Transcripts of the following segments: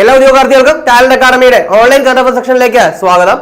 എല്ലാ ഉദ്യോഗാർത്ഥികൾക്കും talent അക്കാഡമിയുടെ online കണ്ടപ്പ് സെക്ഷനിലേക്ക് സ്വാഗതം.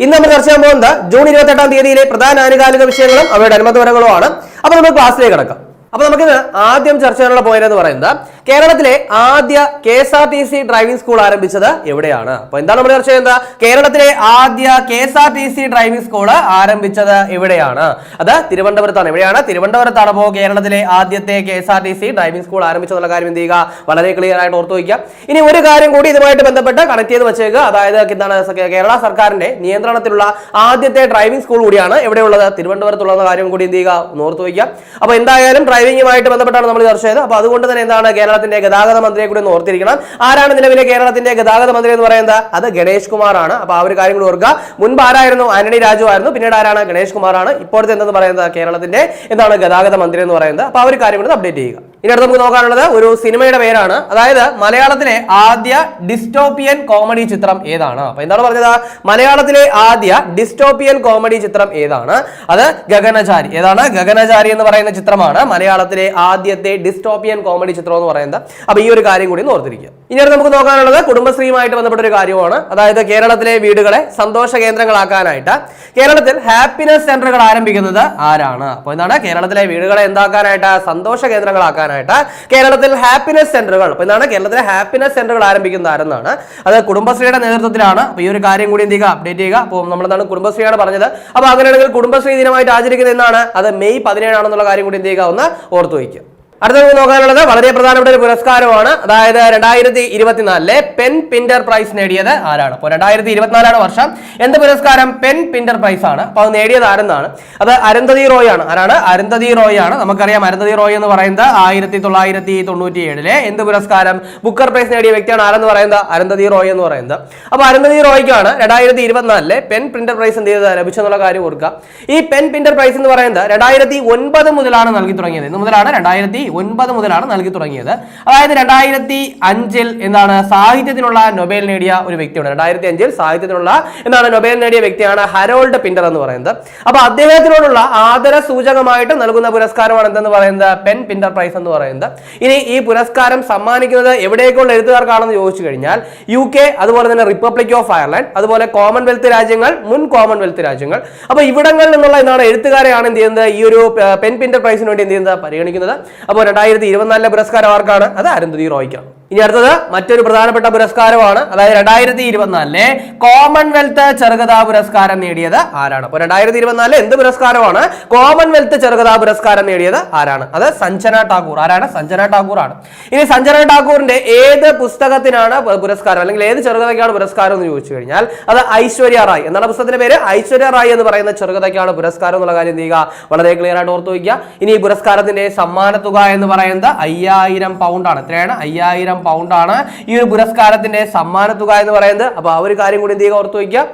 ഇന്ന് നമ്മൾ ചർച്ച ചെയ്യാൻ പോകുന്നത് ജൂൺ ഇരുപത്തെട്ടാം തീയതിയിലെ പ്രധാന ആനുകാലിക വിഷയങ്ങളും അവയുടെ അനുബന്ധപരങ്ങളുമാണ് അപ്പൊ നമ്മൾ ക്ലാസ്സിലേക്ക് കിടക്കാം. അപ്പൊ നമുക്ക് ആദ്യം ചർച്ച ചെയ്യാനുള്ള പോയിന്റ് എന്ന് പറയുന്നത് കേരളത്തിലെ ആദ്യ K S R T C driving school ആരംഭിച്ചത് എവിടെയാണ്? അപ്പൊ എന്താണ് നമ്മൾ ചർച്ച ചെയ്യുന്നത്? കേരളത്തിലെ ആദ്യ K S R T C driving school ആരംഭിച്ചത് എവിടെയാണ്? അത് തിരുവനന്തപുരത്താണ്. എവിടെയാണ്? തിരുവനന്തപുരത്താണ്. അപ്പോൾ കേരളത്തിലെ ആദ്യത്തെ K S R T C driving school ആരംഭിച്ചെന്നുള്ള കാര്യം എന്ത് ചെയ്യുക? വളരെ ക്ലിയർ ആയിട്ട് ഓർത്തു വയ്ക്കുക. ഇനി ഒരു കാര്യം കൂടി ഇതുമായിട്ട് ബന്ധപ്പെട്ട് കണക്ട് ചെയ്ത് വെച്ചേക്കുക. അതായത് എന്താണ് കേരള സർക്കാരിന്റെ നിയന്ത്രണത്തിലുള്ള ആദ്യത്തെ ഡ്രൈവിംഗ് സ്കൂൾ കൂടിയാണ് എവിടെയുള്ളത്? തിരുവനന്തപുരത്തുള്ള കാര്യം കൂടി എന്ത് ചെയ്യുക? ഓർത്തു വയ്ക്കുക. അപ്പോൾ എന്തായാലും ഡ്രൈവിംഗുമായിട്ട് ബന്ധപ്പെട്ടാണ് നമ്മൾ ചർച്ച ചെയ്തത്. അപ്പോൾ അതുകൊണ്ട് തന്നെ എന്താണ് കേരളത്തിന്റെ ഗതാഗത മന്ത്രിയെ കൂടി ഒന്ന് ഓർത്തിരിക്കണം. ആരാണ് നിലവിലെ കേരളത്തിന്റെ ഗതാഗത മന്ത്രി എന്ന് പറയുന്നത്? അത് ഗണേഷ് കുമാറാണ്. അപ്പോൾ ആ ഒരു കാര്യം കൂടി ഓർക്കുക. മുൻപ് ആരായിരുന്നു? ആന്റണി രാജു ആയിരുന്നു. പിന്നീട് ആരാണ്? ഗണേഷ് കുമാറാണ്. ഇപ്പോഴത്തെ എന്തെന്ന് പറയുന്നത്? കേരളത്തിന്റെ എന്താണ് ഗതാഗത മന്ത്രി എന്ന് പറയുന്നത്? അപ്പോൾ ആ ഒരു കാര്യം കൂടി അപ്ഡേറ്റ് ചെയ്യുക. ഇനി അടുത്ത് നമുക്ക് നോക്കാനുള്ളത് ഒരു സിനിമയുടെ പേരാണ്. അതായത് മലയാളത്തിലെ ആദ്യ ഡിസ്റ്റോപ്പിയൻ കോമഡി ചിത്രം ഏതാണ്? അപ്പൊ എന്താണ് പറഞ്ഞത്? മലയാളത്തിലെ ആദ്യ ഡിസ്റ്റോപ്പിയൻ കോമഡി ചിത്രം ഏതാണ്? അത് ഗഗനചാരി. ഏതാണ്? ഗഗനചാരി എന്ന് പറയുന്ന ചിത്രമാണ് മലയാളത്തിലെ ആദ്യത്തെ ഡിസ്റ്റോപ്പിയൻ കോമഡി ചിത്രം എന്ന് പറയുന്നത്. അപ്പൊ ഈ ഒരു കാര്യം കൂടി ഓർത്തിരിക്കുക. ഇനി നമുക്ക് നോക്കാനുള്ളത് കുടുംബശ്രീയുമായിട്ട് ബന്ധപ്പെട്ട ഒരു കാര്യമാണ് അതായത് കേരളത്തിലെ വീടുകളെ സന്തോഷ കേന്ദ്രങ്ങളാക്കാനായിട്ട്. കേരളത്തിൽ ഹാപ്പിനെസ് സെന്ററുകൾ ആരംഭിക്കുന്നത് ആരാണ്? അപ്പോൾ എന്താണ് കേരളത്തിലെ വീടുകളെ എന്താക്കാനായിട്ട് സന്തോഷ കേന്ദ്രങ്ങളാക്കാനായിട്ട് കേരളത്തിൽ ഹാപ്പിനെസ് സെന്ററുകൾ. അപ്പോൾ എന്താണ് കേരളത്തിലെ ഹാപ്പിനെസ് സെന്ററുകൾ ആരംഭിക്കുന്നത് ആരെന്നാണ്. അത് കുടുംബശ്രീയുടെ നേതൃത്വത്തിലാണ്. അപ്പോൾ ഈ ഒരു കാര്യം കൂടി എന്ത് ചെയ്യുക? അപ്ഡേറ്റ് ചെയ്യുക. അപ്പോൾ നമ്മൾ എന്താണ് കുടുംബശ്രീയാണ് പറഞ്ഞത്. അപ്പോൾ അങ്ങനെയാണെങ്കിൽ കുടുംബശ്രീ ദിനമായിട്ട് ആചരിക്കുന്നത് എന്നാണ്? അത് മെയ് പതിനേഴാണെന്നുള്ള കാര്യം കൂടി എന്ത് ചെയ്യുക? ഒന്ന് ഓർത്തു വയ്ക്കുക. അടുത്ത നമുക്ക് നോക്കാനുള്ളത് വളരെ പ്രധാനപ്പെട്ട ഒരു പുരസ്കാരമാണ്. അതായത് രണ്ടായിരത്തി ഇരുപത്തിനാലിലെ പെൻ പിന്റർ പ്രൈസ് നേടിയത് ആരാണ്? അപ്പോൾ രണ്ടായിരത്തി ഇരുപത്തിനാലാണ് വർഷം. എന്ത് പുരസ്കാരം? പെൻ പിന്റർ പ്രൈസ് ആണ്. അപ്പോൾ അത് നേടിയത് ആരെന്നാണ്? അത് അരുന്ധതി റോയ് ആണ്. ആരാണ്? അരുന്ധതി റോയ് ആണ്. നമുക്കറിയാം അരുന്ധതി റോയ് എന്ന് പറയുന്നത് ആയിരത്തി തൊള്ളായിരത്തി തൊണ്ണൂറ്റി ഏഴിലെ എന്ത് പുരസ്കാരം? ബുക്കർ പ്രൈസ് നേടിയ വ്യക്തിയാണ് ആരെന്ന് പറയുന്നത്? അരുന്ധതി റോയ് എന്ന് പറയുന്നത്. അപ്പോൾ അരുന്ധതി റോയ്ക്കാണ് രണ്ടായിരത്തി ഇരുപത്തിനാലിലെ പെൻ പ്രിന്റർ പ്രൈസ് എന്ത് ചെയ്തത്? ലഭിച്ചെന്നുള്ള കാര്യം ഓർക്കുക. ഈ പെൻ പ്രിന്റർ പ്രൈസ് എന്ന് പറയുന്നത് രണ്ടായിരത്തി ഒൻപത് മുതലാണ് നൽകി തുടങ്ങിയത് ഇന്ന് മുതലാണ് രണ്ടായിരത്തി ഒൻപത് മുതലാണ് നൽകി തുടങ്ങിയത്. അതായത് രണ്ടായിരത്തി അഞ്ചിൽ എന്താണ് സാഹിത്യത്തിനുള്ള നൊബേൽ നേടിയ ഒരു വ്യക്തിയാണ്. രണ്ടായിരത്തി അഞ്ചിൽ സാഹിത്യത്തിനുള്ള എന്താണ് നൊബേൽ നേടിയ വ്യക്തിയാണ് ഹരോൾഡ് പിന്റർ എന്ന് പറയുന്നത്. അപ്പൊ അദ്ദേഹത്തിനോടുള്ള ആദര സൂചകമായിട്ട് നൽകുന്ന പുരസ്കാരമാണ് എന്തെന്ന് പറയുന്നത്? പെൻ പിന്റർ പ്രൈസ് എന്ന് പറയുന്നത്. ഇനി ഈ പുരസ്കാരം സമ്മാനിക്കുന്നത് എവിടേക്കുള്ള എഴുത്തുകാർക്കാണെന്ന് ചോദിച്ചു കഴിഞ്ഞാൽ യു കെ അതുപോലെ തന്നെ റിപ്പബ്ലിക് ഓഫ് അയർലൻഡ് അതുപോലെ കോമൺവെൽത്ത് രാജ്യങ്ങൾ മുൻ കോമൺവെൽത്ത് രാജ്യങ്ങൾ. അപ്പൊ ഇവിടങ്ങളിൽ നിന്നുള്ള എന്താണ് എഴുത്തുകാരെയാണ് എന്ത് ചെയ്യുന്നത്? ഈ ഒരു പെൻ പിന്റർ പ്രൈസിന് വേണ്ടി എന്ത് ചെയ്യുന്നത്? പരിഗണിക്കുന്നത്. അപ്പോൾ രണ്ടായിരത്തി ഇരുപത്തിനാലിലെ പുരസ്കാരം ആർക്കാണ്? അത് അരുന്ധതി റോയ്ക്കാണ്. ഇനി അടുത്തത് മറ്റൊരു പ്രധാനപ്പെട്ട പുരസ്കാരമാണ്. അതായത് രണ്ടായിരത്തി ഇരുപത്തിനാലിലെ കോമൺവെൽത്ത് ചെറുകഥാ പുരസ്കാരം നേടിയത് ആരാണ്? അപ്പോൾ രണ്ടായിരത്തി ഇരുപത്തിനാലിലെ എന്ത് പുരസ്കാരമാണ്? കോമൺവെൽത്ത് ചെറുകഥാ പുരസ്കാരം നേടിയത് ആരാണ്? അത് സഞ്ജന ടാക്കൂർ ആരാണ്? സഞ്ജന ടാക്കൂർ ആണ് ഇനി സഞ്ജന ടാക്കൂറിന്റെ ഏത് പുസ്തകത്തിനാണ് പുരസ്കാരം? അല്ലെങ്കിൽ ഏത് ചെറുകഥയ്ക്കാണ് പുരസ്കാരം എന്ന് ചോദിച്ചു കഴിഞ്ഞാൽ അത് ഐശ്വര്യ റായ്. എന്നാണ് പുസ്തകത്തിന്റെ പേര്? ഐശ്വര്യ റായ് എന്ന് പറയുന്ന ചെറുകഥയ്ക്കാണ് പുരസ്കാരം എന്നുള്ള കാര്യം ചെയ്യുക? വളരെ ക്ലിയർ ആയിട്ട് ഓർത്തു വയ്ക്കുക. ഇനി ഈ പുരസ്കാരത്തിന്റെ സമ്മാന തുക എന്ന് പറയുന്നത് അയ്യായിരം പൗണ്ടാണ് എത്രയാണ്? അയ്യായിരം പൗണ്ട് ആണ്. ഈ ഒരു പുരസ്കാരത്തിന്റെ സമ്മാന തുക എന്ന് പറയുന്നത്. അപ്പൊ ആ ഒരു കാര്യം കൂടി എന്ത് ചെയ്യുക? ഓർത്തു വയ്ക്കുക.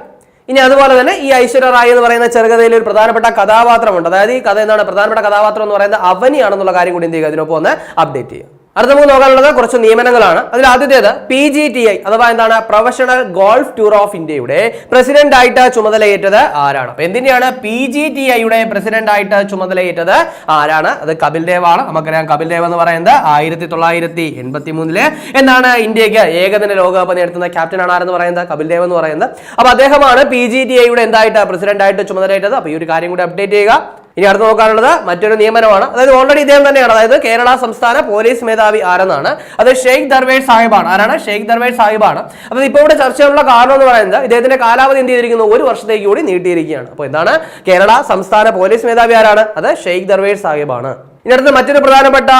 ഇനി അതുപോലെ തന്നെ ഈ ഐശ്വര്യ റായ് എന്ന് പറയുന്ന ചെറുകഥയിൽ ഒരു പ്രധാനപ്പെട്ട കഥാപാത്രമുണ്ട്. അതായത് ഈ കഥ എന്താണ്? പ്രധാനപ്പെട്ട കഥാപാത്രം എന്ന് പറയുന്നത് അവനിയാണെന്നുള്ള കാര്യം കൂടി എന്ത് ചെയ്യുക? അതിനൊപ്പം ഒന്ന് അപ്ഡേറ്റ് ചെയ്യുക. അടുത്ത നമുക്ക് നോക്കാനുള്ളത് കുറച്ച് നിയമനങ്ങളാണ്. അതിൽ ആദ്യത്തേത് പി ജി ടി ഐ അഥവാ എന്താണ് പ്രൊഫഷണൽ ഗോൾഫ് ടൂർ ഓഫ് ഇന്ത്യയുടെ പ്രസിഡന്റ് ആയിട്ട് ചുമതലയേറ്റത് ആരാണ്? അപ്പൊ എന്തിന്റെയാണ് പി ജി ടി ഐയുടെ പ്രസിഡന്റ് ആയിട്ട് ചുമതലയേറ്റത് ആരാണ്? അത് കപിൽ ദേവ് ആണ് നമുക്കറിയാം കപിൽ ദേവ് എന്ന് പറയുന്നത് ആയിരത്തി തൊള്ളായിരത്തി എൺപത്തി മൂന്നിൽ എന്താണ് ഇന്ത്യയ്ക്ക് ഏകദിന ലോകകപ്പ് നേടുന്ന ക്യാപ്റ്റൻ ആണ് ആരെന്ന് പറയുന്നത്? കപിൽ ദേവ് എന്ന് പറയുന്നത്. അപ്പൊ അദ്ദേഹമാണ് പി ജി ടി ഐയുടെ എന്തായിട്ട് പ്രസിഡന്റ് ആയിട്ട് ചുമതലയേറ്റത്? അപ്പൊ ഈ ഒരു കാര്യം കൂടി അപ്ഡേറ്റ് ചെയ്യുക. ഇനി അടുത്ത് നോക്കാനുള്ളത് മറ്റൊരു നിയമനമാണ്. അതായത് ഓൾറെഡി ഇദ്ദേഹം തന്നെയാണ്. അതായത് കേരള സംസ്ഥാന പോലീസ് മേധാവി ആരെന്നാണ്? അത് ഷെയ്ഖ് ദർവേഷ് സാഹിബാണ്. ആരാണ്? ഷെയ്ഖ് ദർവേഷ് സാഹിബാണ്. അപ്പോൾ ഇപ്പോൾ ഇവിടെ ചർച്ചയുള്ള കാരണം എന്ന് പറയുന്നത് ഇദ്ദേഹത്തിന്റെ കാലാവധി എന്ത് ചെയ്തിരിക്കുന്നു? ഒരു വർഷത്തേക്ക് കൂടി നീട്ടിയിരിക്കുകയാണ്. അപ്പോൾ എന്താണ്? കേരള സംസ്ഥാന പോലീസ് മേധാവി ആരാണ്? അത് ഷെയ്ഖ് ദർവേഷ് സാഹിബാണ്. ഇനി അടുത്ത് മറ്റൊരു പ്രധാനപ്പെട്ട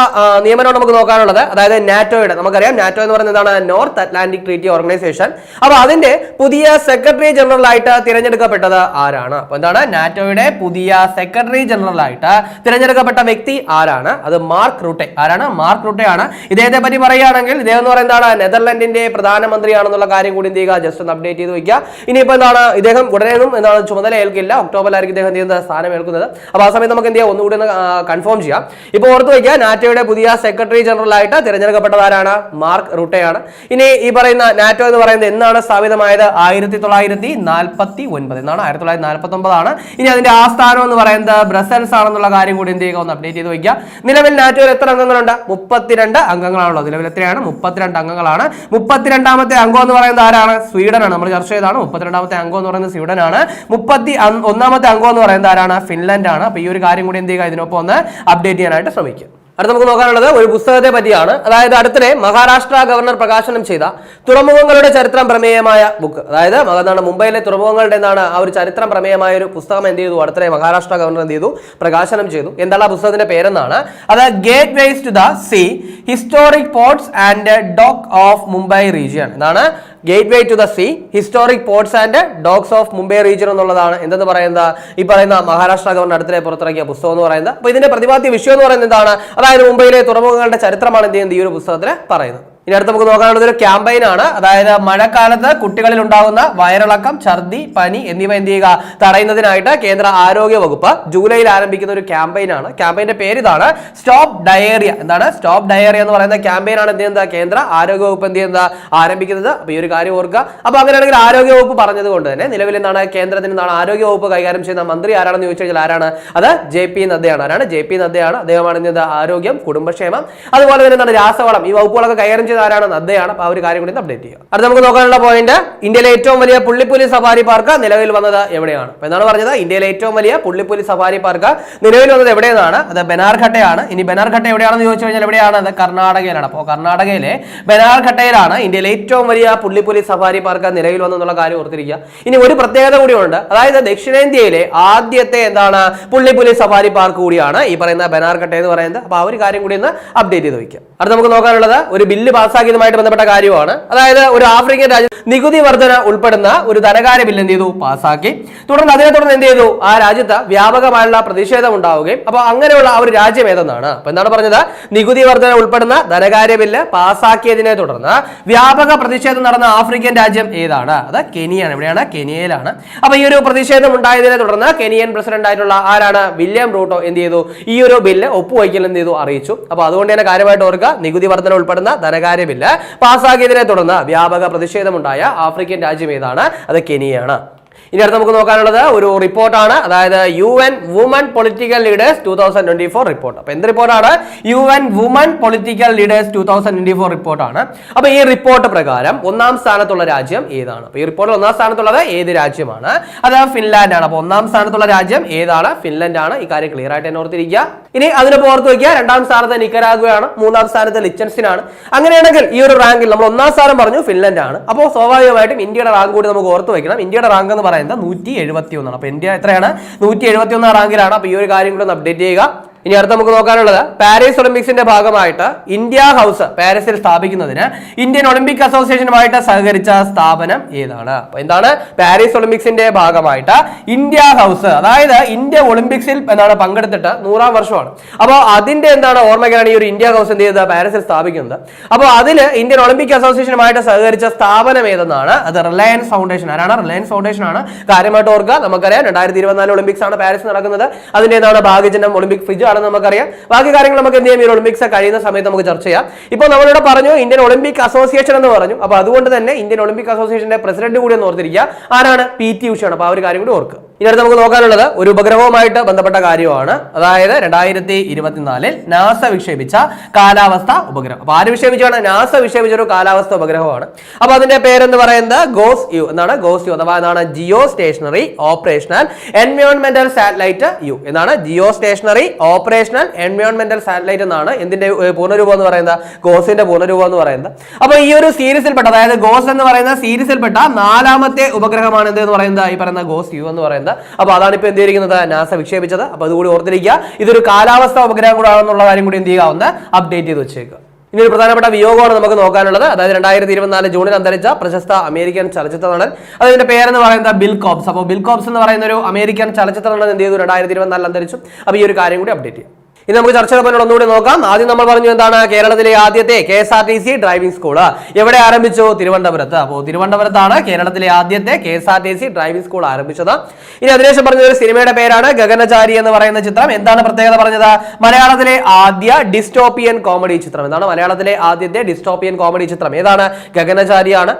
നിയമനമാണ് നമുക്ക് നോക്കാനുള്ളത്. അതായത് നാറ്റോയുടെ നമുക്കറിയാം നാറ്റോ എന്ന് പറയുന്നത് എന്താണ്? North Atlantic Treaty Organisation. അപ്പോൾ അതിന്റെ പുതിയ സെക്രട്ടറി ജനറൽ ആയിട്ട് തിരഞ്ഞെടുക്കപ്പെട്ടത് ആരാണ്? അപ്പോൾ എന്താണ്? നാറ്റോയുടെ പുതിയ സെക്രട്ടറി ജനറൽ ആയിട്ട് തിരഞ്ഞെടുക്കപ്പെട്ട വ്യക്തി ആരാണ്? അത് മാർക്ക് റൂട്ടെ. ആരാണ്? മാർക്ക് റൂട്ടെ ആണ് ഇദ്ദേഹത്തെ പറ്റി പറയുകയാണെങ്കിൽ ഇദ്ദേഹം എന്ന് പറയുന്നത് എന്താണ്? നെതർലൻഡിന്റെ പ്രധാനമന്ത്രിയാണെന്നുള്ള കാര്യം കൂടി എന്ത് ചെയ്യുക? ജസ്റ്റ് ഒന്ന് അപ്ഡേറ്റ് ചെയ്ത് വെക്കുക ഇനിയിപ്പോ എന്താണ്? ഇദ്ദേഹം ഉടനെയൊന്നും എന്താണ് ചുമതല ഏൽക്കില്ല ഒക്ടോബറിലായിരിക്കും ഇദ്ദേഹം എന്ത് ചെയ്യുന്നത്? സ്ഥാനം ഏൽക്കുന്നത് അപ്പോൾ ആ സമയത്ത് നമുക്ക് എന്ത് ചെയ്യാം? ഒന്നുകൂടി ഒന്ന് കൺഫേം ചെയ്യാം. ഇപ്പോൾ ഓർത്ത് വയ്ക്കുക നാറ്റോയുടെ പുതിയ സെക്രട്ടറി ജനറൽ ആയിട്ട് തിരഞ്ഞെടുക്കപ്പെട്ടതാരാണ്? മാർക്ക് റുട്ടയാണ്. ഇനി ഈ പറയുന്ന നാറ്റോ എന്ന് പറയുന്നത് എന്നാണ് സ്ഥാപിതമായത്? ആയിരത്തി തൊള്ളായിരത്തി നാൽപ്പത്തി ഒൻപത് എന്നാണ്. ആയിരത്തി തൊള്ളായിരത്തി നാൽപ്പത്തി ഒമ്പതാണ് ഇനി അതിന്റെ ആസ്ഥാനം എന്ന് പറയുന്നത് ബ്രസൽസ് ആണെന്നുള്ള കാര്യം കൂടി എന്ത് ചെയ്യുക? ഒന്ന് അപ്ഡേറ്റ് ചെയ്ത് വയ്ക്കുക. നിലവിൽ നാറ്റോയിൽ എത്ര അംഗങ്ങളുണ്ട്? മുപ്പത്തിരണ്ട് അംഗങ്ങളാണുള്ളത്. നിലവിൽ എത്രയാണ്? മുപ്പത്തിരണ്ട് അംഗങ്ങളാണ്. മുപ്പത്തിരണ്ടാമത്തെ അംഗം എന്ന് പറയുന്നത് ആരാണ്? സ്വീഡനാണ്. നമ്മൾ ചർച്ച ചെയ്താണ് മുപ്പത്തിരണ്ടാമത്തെ അംഗം എന്ന് പറയുന്നത് സ്വീഡനാണ്. മുപ്പത്തി ഒന്നാമത്തെ അംഗം എന്ന് പറയുന്നത് ആരാണ്? ഫിൻലൻഡ് ആണ് അപ്പൊ ഈ ഒരു കാര്യം കൂടി എന്ത് ചെയ്യുക? ഇതിനൊപ്പം ഒന്ന് അപ്ഡേറ്റ് ചെയ്യാനായിട്ട് ശ്രമിക്കുക അടുത്ത നമുക്ക് നോക്കാനുള്ളത് ഒരു പുസ്തകത്തെ പറ്റിയാണ്. അതായത് അടുത്തിടെ മഹാരാഷ്ട്ര ഗവർണർ പ്രകാശനം ചെയ്ത തുറമുഖങ്ങളുടെ ചരിത്രം പ്രമേയമായ ബുക്ക് അതായത് എന്താണ് മുംബൈയിലെ തുറമുഖങ്ങളുടെ എന്താണ് ആ ഒരു ചരിത്രം പ്രമേയമായ ഒരു പുസ്തകം എന്ത് ചെയ്തു? അടുത്തിടെ മഹാരാഷ്ട്ര ഗവർണർ എന്ത് ചെയ്തു? പ്രകാശനം ചെയ്തു. എന്താണ് ആ പുസ്തകത്തിന്റെ പേരെന്നാണ്. അതായത് gateways to the sea historic ports and dock of Mumbai region എന്നാണ് gateway to the sea historic ports and docks of Mumbai region എന്നുള്ളതാണ്. എന്തെന്ന് പറയുന്നത്? ഈ പറയുന്ന മഹാരാഷ്ട്ര ഗവർണർ അടുത്തിടെ പുറത്തിറക്കിയ പുസ്തകം എന്ന് പറയുന്നത്. അപ്പോൾ ഇതിന്റെ പ്രതിപാദ്യ വിഷയം എന്ന് പറയുന്നത് എന്താണ്? അതായത് മുംബൈയിലെ തുറമുഖങ്ങളുടെ ചരിത്രമാണ് എന്ത് ചെയ്യുന്നത്? ഈ ഒരു പുസ്തകത്തിൽ പറയുന്നത്. ഇനി അടുത്ത് നമുക്ക് നോക്കാനുള്ളത് ഒരു ക്യാമ്പയിൻ ആണ്. അതായത് മഴക്കാലത്ത് കുട്ടികളിൽ ഉണ്ടാകുന്ന വയറിളക്കം ഛർദി പനി എന്നിവ എന്ത് ചെയ്യുക? തടയുന്നതിനായിട്ട് കേന്ദ്ര ആരോഗ്യ വകുപ്പ് ജൂലൈയിൽ ആരംഭിക്കുന്ന ഒരു ക്യാമ്പയിൻ ആണ്. ക്യാമ്പയിന്റെ പേര് ഇതാണ് സ്റ്റോപ്പ് ഡയേറിയ എന്താണ്? സ്റ്റോപ്പ് ഡയേറിയ എന്ന് പറയുന്ന ക്യാമ്പയിൻ ആണ് എന്ത് ചെയ്യുന്നത്? കേന്ദ്ര ആരോഗ്യ വകുപ്പ് എന്ത് ചെയ്യുന്നത്? ആരംഭിക്കുന്നത്. അപ്പൊ ഈ ഒരു കാര്യം ഓർക്കുക. അപ്പൊ അങ്ങനെയാണെങ്കിൽ ആരോഗ്യ വകുപ്പ് പറഞ്ഞത് കൊണ്ട് തന്നെ നിലവിൽ എന്താണ്? കേന്ദ്രത്തിന് എന്താണ് ആരോഗ്യ വകുപ്പ് കൈകാര്യം ചെയ്യുന്ന മന്ത്രി ആരാണെന്ന് ചോദിച്ചു കഴിഞ്ഞാൽ ആരാണ്? അത് ജെ പി നദ്ദയാണ്. ആരാണ്? ജെ പി നദ്ദയാണ്. അദ്ദേഹമാണ് ആരോഗ്യം കുടുംബക്ഷേമം. അതുപോലെ തന്നെ എന്താണ്? രാസവളം. ഈ വകുപ്പുകളൊക്കെ കൈകാര്യം ചെയ്ത ആരാണ് നദ്ദയാണ് അപ്പൊ ആ ഒരു കാര്യം കൂടി അപ്ഡേറ്റ് ചെയ്യുക. അടുത്ത നമുക്ക് നോക്കാനുള്ള പോയിന്റ് ഇന്ത്യയിലെ ഏറ്റവും വലിയ പുള്ളിപ്പുലി സഫാരി പാർക്ക് നിലവിൽ വന്നത് എവിടെയാണ്? അപ്പൊ എന്താണ് പറഞ്ഞത്? ഇന്ത്യയിലെ ഏറ്റവും വലിയ പുള്ളിപ്പുലി സഫാരി പാർക്ക് നിലവിൽ വന്നത് എവിടെയെന്നാണ്? അത് ബനാർഘട്ടയാണ്. ഇനി ബനാർഘട്ട എവിടെയാണെന്ന് ചോദിച്ചു കഴിഞ്ഞാൽ എവിടെയാണ്? അത് കർണാടകയിലാണ്. അപ്പോൾ കർണാടകയിലെ ബനാർഘട്ടയിലാണ് ഇന്ത്യയിലെ ഏറ്റവും വലിയ പുള്ളിപ്പുലി സഫാരി പാർക്ക് നിലവിൽ വന്നെന്നുള്ള കാര്യം ഓർത്തിരിക്കുക. ഇനി ഒരു പ്രത്യേകത കൂടിയുണ്ട്. അതായത് ദക്ഷിണേന്ത്യയിലെ ആദ്യത്തെ എന്താണ് പുള്ളിപ്പുലി സഫാരി പാർക്ക് കൂടിയാണ് ഈ പറയുന്ന ബനാർഘട്ട എന്ന് പറയുന്നത്. അപ്പൊ ആ ഒരു കാര്യം കൂടി ഒന്ന് അപ്ഡേറ്റ് ചെയ്ത് വയ്ക്കുക അടുത്ത നമുക്ക് നോക്കാനുള്ളത് ഒരു ബില്ല് പാസ്സാക്കിയതുമായിട്ട് ബന്ധപ്പെട്ട കാര്യമാണ്. അതായത് ഒരു ആഫ്രിക്കൻ രാജ്യം നികുതി വർധന ഉൾപ്പെടുന്ന ഒരു ധനകാര്യ ബില്ല് എന്ത് ചെയ്തു? പാസ്സാക്കി. തുടർന്ന് അതിനെ തുടർന്ന് എന്ത് ചെയ്തു? ആ രാജ്യത്ത് വ്യാപകമായുള്ള പ്രതിഷേധം ഉണ്ടാവുകയും അപ്പൊ അങ്ങനെയുള്ള ആ ഒരു രാജ്യം ഏതെന്നാണ്? അപ്പൊ എന്താണ് പറഞ്ഞത്? നികുതി വർധന ഉൾപ്പെടുന്ന ധനകാര്യ ബില്ല് പാസ്സാക്കിയതിനെ തുടർന്ന് വ്യാപക പ്രതിഷേധം നടന്ന ആഫ്രിക്കൻ രാജ്യം ഏതാണ്? അത് കെനിയാണ്. എവിടെയാണ് കെനിയയിലാണ്. അപ്പൊ ഈ ഒരു പ്രതിഷേധം ഉണ്ടായതിനെ തുടർന്ന് കെനിയൻ പ്രസിഡന്റ് ആയിട്ടുള്ള ആരാണ്? വില്യം റൂട്ടോ എന്ത് ചെയ്തു? ഈ ഒരു ബില്ല് ഒപ്പുവയ്ക്കൽ എന്ത് ചെയ്തു? അറിയിച്ചു. അപ്പൊ അതുകൊണ്ട് തന്നെ കാര്യമായിട്ട് ഓർക്കുക നികുതി വർധന ഉൾപ്പെടുന്ന ധനകാര്യ ബില്ല് പാസ്സാക്കിയതിനെ തുടർന്ന് വ്യാപക പ്രതിഷേധമുണ്ടായ ആഫ്രിക്കൻ രാജ്യം ഏതാണ്? അത് കെനിയയാണ്. ഇനി അടുത്ത് നമുക്ക് നോക്കാനുള്ളത് ഒരു റിപ്പോർട്ടാണ്. അതായത് U N women political leaders two thousand twenty four report. അപ്പൊ എന്ത് റിപ്പോർട്ടാണ്? U N women political leaders two thousand twenty four റിപ്പോർട്ടാണ്. അപ്പൊ ഈ റിപ്പോർട്ട് പ്രകാരം ഒന്നാം സ്ഥാനത്തുള്ള രാജ്യം ഏതാണ്? അപ്പൊ ഈ റിപ്പോർട്ടിൽ ഒന്നാം സ്ഥാനത്തുള്ളത് ഏത് രാജ്യമാണ്? അത് ഫിൻലാൻഡ് ആണ് അപ്പൊ ഒന്നാം സ്ഥാനത്തുള്ള രാജ്യം ഏതാണ്? ഫിൻലാൻഡ് ആണ് ഈ കാര്യം ക്ലിയർ ആയിട്ട് ഓർത്തിരിക്കുക. ഇനി അതിനൊപ്പം ഓർത്ത് വയ്ക്കുക. രണ്ടാം സ്ഥാനത്ത് നിക്കരാഗുവയാണ്. മൂന്നാം സ്ഥാനത്ത് ലിച്ചൻസിൻ ആണ് അങ്ങനെയാണെങ്കിൽ ഈ ഒരു റാങ്കിൽ നമ്മൾ ഒന്നാം സ്ഥാനം പറഞ്ഞു ഫിൻലൻഡ് ആണ് അപ്പോൾ സ്വാഭാവികമായിട്ടും ഇന്ത്യയുടെ റാങ്ക് കൂടി നമുക്ക് ഓർത്ത് വയ്ക്കണം. ഇന്ത്യയുടെ റാങ്ക് എന്ന് പറയുന്നത് നൂറ്റി എഴുപത്തി ഒന്നാണ് അപ്പൊ ഇന്ത്യ എത്രയാണ്? നൂറ്റി എഴുപത്തി ഒന്നാം റാങ്കിലാണ്. അപ്പൊ ഈ ഒരു കാര്യം കൂടെ ഒന്ന് അപ്ഡേറ്റ് ചെയ്യുക. ഇനി അടുത്ത നമുക്ക് നോക്കാനുള്ളത് പാരീസ് ഒളിമ്പിക്സിന്റെ ഭാഗമായിട്ട് ഇന്ത്യ ഹൗസ് പാരീസിൽ സ്ഥാപിക്കുന്നതിന് ഇന്ത്യൻ ഒളിമ്പിക് അസോസിയേഷനുമായിട്ട് സഹകരിച്ച സ്ഥാപനം ഏതാണ്? അപ്പൊ എന്താണ്? പാരീസ് ഒളിമ്പിക്സിന്റെ ഭാഗമായിട്ട് ഇന്ത്യ ഹൗസ് അതായത് ഇന്ത്യ ഒളിമ്പിക്സിൽ എന്താണ് പങ്കെടുത്തിട്ട് നൂറാം വർഷമാണ്. അപ്പോൾ അതിന്റെ എന്താണ് ഓർമ്മയ്ക്കാണ് ഈ ഒരു ഇന്ത്യ ഹൗസ് എന്ത് ചെയ്തത്? പാരീസിൽ സ്ഥാപിക്കുന്നത്. അപ്പോൾ അതിൽ ഇന്ത്യൻ ഒളിമ്പിക് അസോസിയേഷനുമായിട്ട് സഹകരിച്ച സ്ഥാപനം ഏതെന്നാണ്? അത് റിലയൻസ് ഫൗണ്ടേഷൻ. ആരാണ്? റിലയൻസ് ഫൗണ്ടേഷൻ ആണ്. കാര്യമായിട്ട് ഓർക്കുക നമുക്കറിയാം രണ്ടായിരത്തി ഇരുപത്തിനാല് ഒളിമ്പിക്സ് ആണ് പാരീസ് നടക്കുന്നത്. അതിന്റെ എന്താണ് ഭാഗ്യചിഹ്നം ഒളിമ്പിക് ഫ്രിഡ്ജ് ആണെന്ന് നമുക്കറിയാം. ബാക്കി കാര്യങ്ങൾ നമുക്ക് എന്ത് ചെയ്യാം? ഈ ഒളിമ്പിക്സ് കഴിയുന്ന സമയത്ത് നമുക്ക് ചർച്ച ചെയ്യാം. ഇപ്പോൾ നമ്മളിവിടെ പറഞ്ഞു ഇന്ത്യൻ ഒളിമ്പിക് അസോസിയേഷൻ എന്ന് പറഞ്ഞു. അപ്പോൾ അതുകൊണ്ട് തന്നെ ഇന്ത്യൻ ഒളിമ്പിക് അസോസിയേഷന്റെ പ്രസിഡന്റ് കൂടി ഒന്ന് ഓർത്തിരിക്കുക. ആരാണ്? പി ടി ഉഷയാണ്. അപ്പോൾ ആ ഒരു കാര്യം കൂടി ഓർക്കുക. ഇനി അടുത്ത് നമുക്ക് നോക്കാനുള്ളത് ഒരു ഉപഗ്രഹവുമായിട്ട് ബന്ധപ്പെട്ട കാര്യമാണ്. അതായത് രണ്ടായിരത്തി ഇരുപത്തിനാലിൽ നാസ വിക്ഷേപിച്ച കാലാവസ്ഥ ഉപഗ്രഹം. അപ്പൊ ആര് വിക്ഷേപിച്ചാണ് നാസ വിക്ഷേപിച്ച ഒരു കാലാവസ്ഥ ഉപഗ്രഹമാണ്. അപ്പൊ അതിന്റെ പേരെന്ന് പറയുന്നത്? GOES U. എന്നാണ് ഗോസ് യു അഥവാ എന്നാണ് ജിയോ സ്റ്റേഷനറി ഓപ്പറേഷണൽ എൻവയോൺമെന്റൽ സാറ്റലൈറ്റ് യു. എന്നാണ് ജിയോ സ്റ്റേഷനറി ഓപ്പറേഷണൽ എൻവയോൺമെന്റൽ സാറ്റലൈറ്റ് എന്നാണ് എന്തിന്റെ പൂർണരൂപം എന്ന് പറയുന്നത്? ഗോസിന്റെ പൂർണരൂപം എന്ന് പറയുന്നത്. അപ്പൊ ഈ ഒരു സീരീസിൽപ്പെട്ട അതായത് ഗോസ് എന്ന് പറയുന്ന സീരീസിൽപ്പെട്ട നാലാമത്തെ ഉപഗ്രഹമാണ് എന്ത് എന്ന് പറയുന്നത്? ഈ പറയുന്ന ഗോസ് യു എന്ന് പറയുന്നത്. അപ്പൊ അതാണ് ഇപ്പൊ എന്ത് ചെയ്തിരിക്കുന്നത്? നാസ വിക്ഷേപിച്ചത്. അപ്പൊ അതുകൂടി ഓർത്തിരിക്കുക. ഇതൊരു കാലാവസ്ഥ ഉപഗ്രഹം കൂടെ ആണെന്നുള്ള കാര്യം കൂടി എന്ത് ചെയ്യുക? ഒന്ന് അപ്ഡേറ്റ് ചെയ്ത് വെച്ചേക്കുക. ഇനി ഒരു പ്രധാനപ്പെട്ട വിയോഗമാണ് നമുക്ക് നോക്കാനുള്ളത്. അതായത് രണ്ടായിരത്തി ഇരുപത്തിനാല് ജൂണിൽ അന്തരിച്ച പ്രശസ്ത അമേരിക്കൻ ചലച്ചിത്ര നടൻ. അതിന്റെ പേരെന്ന് പറയുന്നത് ബിൽ കോബ്സ്. അപ്പോൾ ബിൽ കോബ്സ് എന്ന് പറയുന്ന ഒരു അമേരിക്കൻ ചലച്ചിത്ര നടൻ എന്ത് ചെയ്തു? രണ്ടായിരത്തി ഇരുപത്തിനാലിൽ അന്തരിച്ചു. അപ്പോൾ ഈ ഒരു കാര്യം കൂടി അപ്ഡേറ്റ് ചെയ്യാം. ഇനി നമുക്ക് ചർച്ച ചെയ്തപ്പോൾ ഒന്നുകൂടി നോക്കാം. ആദ്യം നമ്മൾ പറഞ്ഞു എന്താണ്? കേരളത്തിലെ ആദ്യത്തെ K S R T C driving school എവിടെ ആരംഭിച്ചു? തിരുവനന്തപുരത്ത്. അപ്പോൾ തിരുവനന്തപുരത്താണ് കേരളത്തിലെ ആദ്യത്തെ K S R T C driving school ആരംഭിച്ചത്. ഇനി അതിനുശേഷം പറഞ്ഞ ഒരു സിനിമയുടെ പേരാണ് ഗഗനചാരി എന്ന് പറയുന്ന ചിത്രം. എന്താണ് പ്രത്യേകത പറഞ്ഞത്? മലയാളത്തിലെ ആദ്യ ഡിസ്റ്റോപ്പിയൻ കോമഡി ചിത്രം. എന്താണ് മലയാളത്തിലെ ആദ്യത്തെ ഡിസ്റ്റോപ്പിയൻ കോമഡി ചിത്രം. ഏതാണ്? ഗഗനചാരിയാണ്.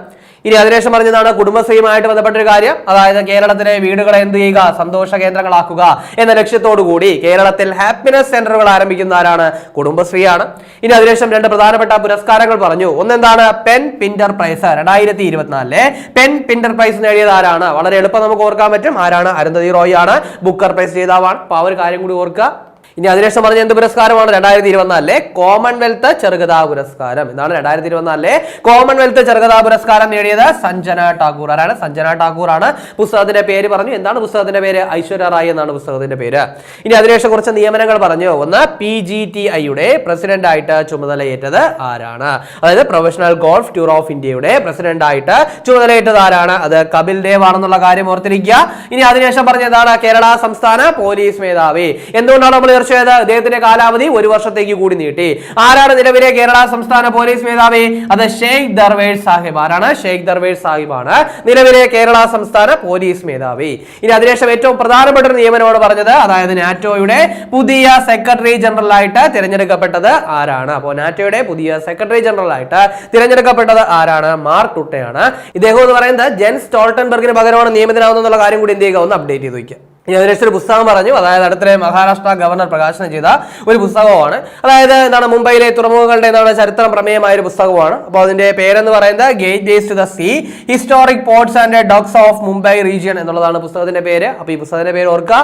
ഇനി അതിനുശേഷം പറഞ്ഞതാണ് കുടുംബശ്രീയുമായിട്ട് ബന്ധപ്പെട്ട ഒരു കാര്യം. അതായത് കേരളത്തിലെ വീടുകളെ എന്ത് ചെയ്യുക? സന്തോഷ കേന്ദ്രങ്ങളാക്കുക എന്ന ലക്ഷ്യത്തോടു കൂടി കേരളത്തിൽ ഹാപ്പിനെസ് സെന്ററുകൾ ആരംഭിക്കുന്ന ആരാണ്? കുടുംബശ്രീയാണ്. ഇനി അതിനുശേഷം രണ്ട് പ്രധാനപ്പെട്ട പുരസ്കാരങ്ങൾ പറഞ്ഞു. ഒന്നെന്താണ്? പെൻ പിന്റർ പ്രൈസ് രണ്ടായിരത്തി ഇരുപത്തിനാലിലെ പെൻ പിന്റർ പ്രൈസ് നേടിയത് ആരാണ്? വളരെ എളുപ്പം നമുക്ക് ഓർക്കാൻ പറ്റും. ആരാണ്? അരുന്ധതി റോയ് ആണ്. ബുക്കർ പ്രൈസ് ജേതാവാണ്. അപ്പൊ ആ ഒരു കാര്യം കൂടി ഓർക്കുക. ഇനി അതിനുശേഷം പറഞ്ഞ എന്ത് പുരസ്കാരമാണ്? രണ്ടായിരത്തി ഇരുപത്തിനാലിലെ കോമൺവെൽത്ത് ചെറുകഥാ പുരസ്കാരം. എന്നാണ് രണ്ടായിരത്തി ഇരുപത്തിനാലിലെ കോമൺവെൽത്ത് ചെറുകഥാ പുരസ്കാരം നേടിയത് സഞ്ജന ടാക്കൂർ ആരാണ്? സഞ്ജന ടാക്കൂർ ആണ്. പുസ്തകത്തിന്റെ പേര് പറഞ്ഞു. എന്താണ് പുസ്തകത്തിന്റെ പേര്? ഐശ്വര്യ റായ് എന്നാണ് പുസ്തകത്തിന്റെ പേര്. ഇനി അതിനുശേഷം കുറച്ച് നിയമനങ്ങൾ പറഞ്ഞു. ഒന്ന് പി ജി ടി ഐയുടെ പ്രസിഡന്റ് ആയിട്ട് ചുമതലയേറ്റത് ആരാണ്? അതായത് പ്രൊഫഷണൽ ഗോൾഫ് ടൂർ ഓഫ് ഇന്ത്യയുടെ പ്രസിഡന്റ് ആയിട്ട് ചുമതലയേറ്റത് ആരാണ്? അത് കപിൽ ദേവ് ആണെന്നുള്ള കാര്യം ഓർത്തിരിക്കുക. ഇനി അതിനുശേഷം പറഞ്ഞ എന്താണ്? കേരള സംസ്ഥാന പോലീസ് മേധാവി. എന്തുകൊണ്ടാണ് നമ്മൾ ചെയ്തത് അദ്ദേഹത്തിന്റെ കാലാവധി ഒരു വർഷത്തേക്ക് കൂടി നീട്ടി. ആരാണ് നിലവിലെ കേരള സംസ്ഥാന പോലീസ് മേധാവി? അത് ഷെയ്ഖ് ദർവേഷ് സാഹിബ് ആരാണ്? ഷെയ്ഖ് ദർവേഷ് സാഹിബാണ് നിലവിലെ കേരള സംസ്ഥാന പോലീസ് മേധാവി. ഇനി അതിനുശേഷം ഏറ്റവും പ്രധാനപ്പെട്ട ഒരു നിയമനമാണ് പറഞ്ഞത്. അതായത് നാറ്റോയുടെ പുതിയ സെക്രട്ടറി ജനറൽ ആയിട്ട് തിരഞ്ഞെടുക്കപ്പെട്ടത് ആരാണ്? അപ്പോ നാറ്റോയുടെ പുതിയ സെക്രട്ടറി ജനറൽ ആയിട്ട് തിരഞ്ഞെടുക്കപ്പെട്ടത് ആരാണ്? മാർക്ക് ടുട്ടയാണ്. ഇദ്ദേഹം എന്ന് പറയുന്നത് ജെൻസ് സ്റ്റോൾട്ടൻബർഗിന് പകരമാണ് നിയമിതനാവുന്ന കാര്യം കൂടി എന്ത് ചെയ്യുക? ഒന്ന് അപ്ഡേറ്റ് ചെയ്ത് വയ്ക്കുക. ഒരു പുസ്തകം പറഞ്ഞു. അതായത് അടുത്തിടെ മഹാരാഷ്ട്ര ഗവർണർ പ്രകാശനം ചെയ്ത ഒരു പുസ്തകമാണ് അതായത് എന്താണ് മുംബൈയിലെ തുറമുഖങ്ങളുടെ എന്താണ് ചരിത്രം പ്രമേയമായ ഒരു പുസ്തകമാണ് അപ്പോൾ അതിന്റെ പേരെന്ന് പറയുന്നത് gateways to the sea historic ports and docks of Mumbai region എന്നുള്ളതാണ് പുസ്തകത്തിന്റെ പേര്. അപ്പോൾ ഈ പുസ്തകത്തിന്റെ പേര് ഓർക്കുക.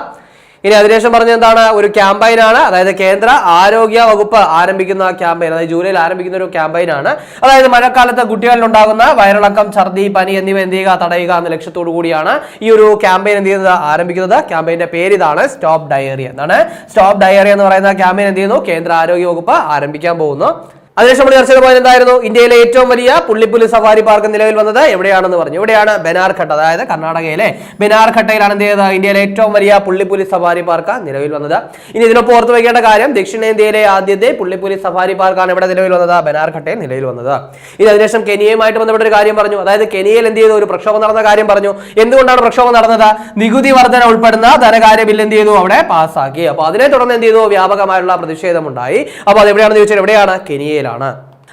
ഇനി അതിനുശേഷം പറഞ്ഞ എന്താണ്? ഒരു ക്യാമ്പയിൻ ആണ്. അതായത് കേന്ദ്ര ആരോഗ്യ വകുപ്പ് ആരംഭിക്കുന്ന ക്യാമ്പയിൻ അതായത് ജൂലൈയിൽ ആരംഭിക്കുന്ന ഒരു ക്യാമ്പയിൻ ആണ്. അതായത് മഴക്കാലത്ത് കുട്ടികളിൽ ഉണ്ടാകുന്ന വയറിളക്കം ഛർദി പനി എന്നിവ എന്ത് ചെയ്യുക? തടയുക എന്ന ലക്ഷ്യത്തോടു കൂടിയാണ് ഈ ഒരു ക്യാമ്പയിൻ എന്ത് ചെയ്യുന്നത്? ആരംഭിക്കുന്നത്. ക്യാമ്പയിന്റെ പേര് ഇതാണ് സ്റ്റോപ്പ് ഡയറി എന്നാണ് സ്റ്റോപ്പ് ഡയറി എന്ന് പറയുന്ന ക്യാമ്പയിൻ എന്ത് ചെയ്യുന്നു? കേന്ദ്ര ആരോഗ്യ വകുപ്പ് ആരംഭിക്കാൻ പോകുന്നു. അതിനുശേഷം നമ്മൾ ചർച്ച പോയത് എന്തായിരുന്നു? ഇന്ത്യയിലെ ഏറ്റവും വലിയ പുള്ളിപ്പുലി സഫാരി പാർക്ക് നിലവിൽ വന്നത് എവിടെയാണെന്ന് പറഞ്ഞു. ഇവിടെയാണ് ബെനാർഘട്ട് അതായത് കർണാടകയിലെ ബെനാർഘട്ടയിലാണ് എന്ത് ചെയ്തത് ഇന്ത്യയിലെ ഏറ്റവും വലിയ പുള്ളിപ്പുലി സഫാരി പാർക്ക് നിലവിൽ വന്നത്. ഇനി ഇതിനൊപ്പം ഓർത്ത് വയ്ക്കേണ്ട കാര്യം ദക്ഷിണേന്ത്യയിലെ ആദ്യത്തെ പുള്ളിപ്പുലി സഫാരി പാർക്കാണ് ഇവിടെ നിലവിൽ വന്നത്. ബെനാർഘട്ടയിൽ നിലവിൽ വന്നത്. ഇനി അതിനുശേഷം കെനിയയുമായിട്ട് ബന്ധപ്പെട്ട ഒരു കാര്യം പറഞ്ഞു. അതായത് കെനിയയിൽ എന്ത് ചെയ്തു? ഒരു പ്രക്ഷോഭം നടന്ന കാര്യം പറഞ്ഞു. എന്തുകൊണ്ടാണ് പ്രക്ഷോഭം നടന്നത്? നികുതി വർധന ഉൾപ്പെടുന്ന ധനകാര്യ ബില്ല് എന്ത് ചെയ്തു? അവിടെ പാസ്സാക്കി. അപ്പോൾ അതിനെ തുടർന്ന് എന്ത് ചെയ്തു? വ്യാപകമായുള്ള പ്രതിഷേധമുണ്ടായി. അപ്പോൾ അത് എവിടെയാണെന്ന് ചോദിച്ചാൽ എവിടെയാണ്? കെനിയയിലാണ്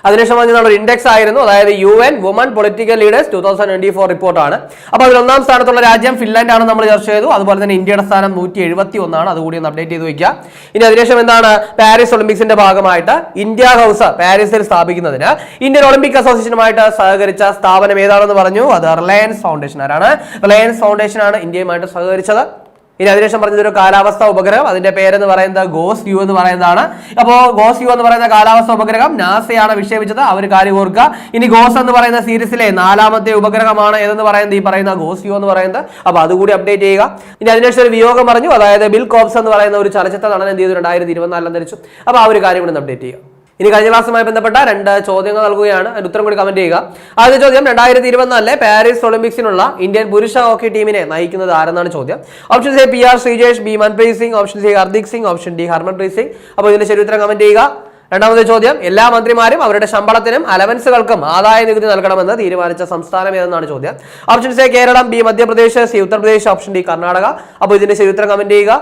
അതിനുശേഷം വന്നിട്ടുള്ള ഒരു ഇൻഡെക്സ് ആയിരുന്നു. അതായത് U N women political leaders two thousand twenty four റിപ്പോർട്ടാണ് അപ്പോൾ അതിൽ ഒന്നാം സ്ഥാനത്തുള്ള രാജ്യം ഫിൻലാൻഡ് ആണ് നമ്മൾ ചർച്ച ചെയ്തു. അതുപോലെ തന്നെ ഇന്ത്യയുടെ സ്ഥാനം നൂറ്റി എഴുപത്തി ഒന്നാണ് അതുകൂടി ഒന്ന് അപ്ഡേറ്റ് ചെയ്ത് വയ്ക്കുക. ഇനി അതിനുശേഷം എന്താണ്? പാരീസ് ഒളിമ്പിക്സിന്റെ ഭാഗമായിട്ട് ഇന്ത്യ ഹൗസ് പാരീസിൽ സ്ഥാപിക്കുന്നതിന് ഇന്ത്യൻ ഒളിമ്പിക് അസോസിയേഷനുമായിട്ട് സഹകരിച്ച സ്ഥാപനം ഏതാണെന്ന് പറഞ്ഞു? അത് റിലയൻസ് ഫൗണ്ടേഷൻ ആരാണ്? റിലയൻസ് ഫൗണ്ടേഷൻ ആണ് ഇന്ത്യയുമായിട്ട് സഹകരിച്ചത്. ഇനി അതിനുശേഷം പറഞ്ഞത് ഒരു കാലാവസ്ഥ ഉപഗ്രഹം. അതിന്റെ പേരെന്ന് പറയുന്നത് ഗോസ് യു എന്ന് പറയുന്നതാണ്. അപ്പോൾ ഗോസ് യു എന്ന് പറയുന്ന കാലാവസ്ഥ ഉപഗ്രഹം നാസയാണ് വിക്ഷേപിച്ചത്. അവർ കാര്യം ഓർക്കുക. ഇനി ഗോസ് എന്ന് പറയുന്ന സീരീസിലെ നാലാമത്തെ ഉപഗ്രഹമാണ് ഏതെന്ന് പറയുന്നത്? ഈ പറയുന്ന ഗോസ് യു എന്ന് പറയുന്നത്. അപ്പോൾ അതുകൂടി അപ്ഡേറ്റ് ചെയ്യുക. ഇനി അതിനുശേഷം ഒരു വിയോഗം പറഞ്ഞു അതായത് ബിൽ കോപ്സ് എന്ന് പറയുന്ന ഒരു ചലച്ചിത്ര നടൻ എന്ത് ചെയ്തു രണ്ടായിരത്തി ഇരുപത്തിനാലിൽ അന്തരിച്ചു. അപ്പോൾ ആ ഒരു കാര്യം കൂടി അപ്ഡേറ്റ് ചെയ്യുക. ഇനി കഴിഞ്ഞ ക്ലാസ്സുമായി ബന്ധപ്പെട്ട രണ്ട് ചോദ്യങ്ങൾ നൽകുകയാണ്. അതിന് ഉത്തരം കൂടി കമന്റ് ചെയ്യുക. ആദ്യ ചോദ്യം രണ്ടായിരത്തി ഇരുപത്തിനാലിലെ പാരീസ് ഒളിമ്പിക്സിനുള്ള ഇന്ത്യൻ പുരുഷ ഹോക്കി ടീമിനെ നയിക്കുന്നത് ആരെന്നാണ് ചോദ്യം? Option A P R Sreejesh B Manpreet Singh option C Hardik Singh option D Harmanpreet Singh. അപ്പോൾ ഇതിന്റെ ശരി ഉത്തരം കമന്റ് ചെയ്യുക. രണ്ടാമത്തെ ചോദ്യം എല്ലാ മന്ത്രിമാരും അവരുടെ ശമ്പളത്തിനും അലവൻസുകൾക്കും ആദായ നികുതി നൽകണമെന്ന് തീരുമാനിച്ച സംസ്ഥാനം ഏതെന്നാണ് ചോദ്യം? Option A Kerala B Madhya Pradesh C Uttar Pradesh option D Karnataka. അപ്പോൾ ഇതിന്റെ ശരി ഉത്തരം കമന്റ് ചെയ്യുക.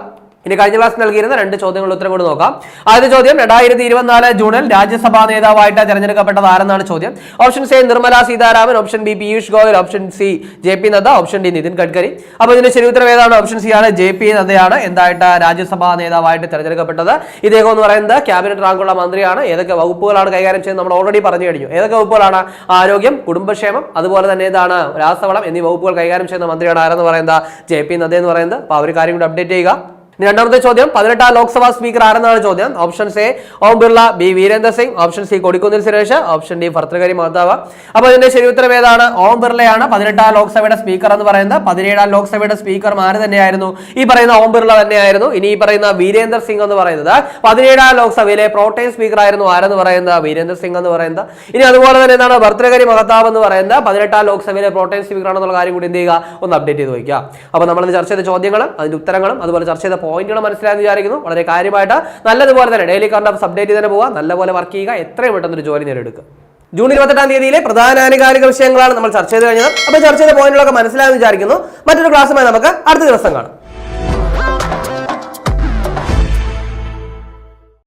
ഇനി കഴിഞ്ഞ ക്ലാസ് നൽകിയിരുന്ന രണ്ട് ചോദ്യങ്ങളുടെ ഉത്തരം കൂടി നോക്കാം. ആദ്യ ചോദ്യം രണ്ടായിരത്തി ഇരുപത്തിനാല് ജൂണിൽ രാജ്യസഭാ നേതാവായിട്ട് തെരഞ്ഞെടുക്കപ്പെട്ടത് ആരെന്നാണ് ചോദ്യം? Option A Nirmala Sitharaman option B Piyush Goyal option C J P Nadda option D Nitin Gadkari. അപ്പോൾ ഇതിന്റെ ശരി ഉത്തരം ഏതാണ്? ഓപ്ഷൻ സി ആണ് ജെ പി നദ്ദയാണ് എന്തായിട്ട് രാജ്യസഭാ നേതാവായിട്ട് തെരഞ്ഞെടുക്കപ്പെട്ടത്? ഇദ്ദേഹം എന്ന് പറയുന്നത് ക്യാബിനറ്റ് റാങ്കുള്ള മന്ത്രിയാണ്. ഏതൊക്കെ വകുപ്പുകളാണ് കൈകാര്യം ചെയ്യുന്നത് നമ്മൾ ഓൾറെഡി പറഞ്ഞു കഴിഞ്ഞു. ഏതൊക്കെ വകുപ്പുകളാണ്? ആരോഗ്യം കുടുംബക്ഷേമം അതുപോലെ തന്നെ ഇതാണ് രാസവളം എന്നീ വകുപ്പുകൾ കൈകാര്യം ചെയ്യുന്ന മന്ത്രിയാണ് ആരെന്ന് പറയുന്നത്? ജെ പി നദ്ദ എന്ന് പറയുന്നത്. അപ്പോൾ ആ ഒരു കാര്യം കൂടി അപ്ഡേറ്റ് ചെയ്യുക. ഇനി രണ്ടാമത്തെ ചോദ്യം. പതിനെട്ടാം ലോക്സഭാ സ്പീക്കർ ആരെന്നാണ് ചോദ്യം? Option A Om Birla B Virendra Singh. Option C Kodikunnil Suresh. Option D Bhartruhari Mahtab. അപ്പൊ ഇതിന്റെ ശരി ഉത്തരം ഏതാണ്? ഓം ബിർളയാണ് പതിനെട്ടാം ലോക്സഭയുടെ സ്പീക്കർ എന്ന് പറയുന്നത്. പതിനേഴാം ലോക്സഭയുടെ സ്പീക്കർ ആര് തന്നെയായിരുന്നു? ഈ പറയുന്ന ഓം ബിർള തന്നെയായിരുന്നു. ഇനി ഈ പറയുന്ന വീരേന്ദ്ര സിംഗ് എന്ന് പറയുന്നത് പതിനേഴാം ലോക്സഭയിലെ പ്രോട്ടൈം സ്പീക്കർ ആയിരുന്നു ആരെന്ന് പറയുന്നത്? വീരേന്ദ്ര സിംഗ് എന്ന് പറയുന്നത്. ഇനി അതുപോലെ തന്നെ എന്താണ്? ഭർത്തൃകരി മഹത്താവ് എന്ന് പറയുന്നത് പതിനെട്ടാം ലോക്സഭയിലെ പ്രോട്ടൈം സ്പീക്കർ ആണെന്നുള്ള കാര്യം കൂടി എന്ത് ചെയ്യുക? ഒന്ന് അപ്ഡേറ്റ് ചെയ്ത് വയ്ക്കുക. അപ്പൊ നമ്മൾ ചർച്ച ചെയ്ത ചോദ്യങ്ങളും അതിന്റെ ഉത്തരങ്ങളും അതുപോലെ ചർച്ച ചെയ്ത പോയിന്റുകൾ മനസ്സിലായെന്ന് വിചാരിക്കുന്നു. വളരെ കാര്യമായിട്ട് നല്ലതുപോലെ തന്നെ ഡെയിലി കറണ്ട് ഓഫ് അപ്ഡേറ്റ് തന്നെ പോവുക നല്ലപോലെ വർക്ക് ചെയ്യുക. എത്രയും പെട്ടെന്ന് ഒരു ജോലി നേടിയെടുക്കുക. ജൂൺ ഇരുപത്തെട്ടാം തീയതിയിലെ പ്രധാന ആനുകാലിക വിഷയങ്ങളാണ് നമ്മൾ ചർച്ച ചെയ്ത് കഴിഞ്ഞത്. അപ്പോൾ ചർച്ച ചെയ്ത പോയിന്റുകളൊക്കെ മനസ്സിലായെന്ന് വിചാരിക്കുന്നു. മറ്റൊരു ക്ലാസ്സുമായി നമുക്ക് അടുത്ത ദിവസം കാണാം.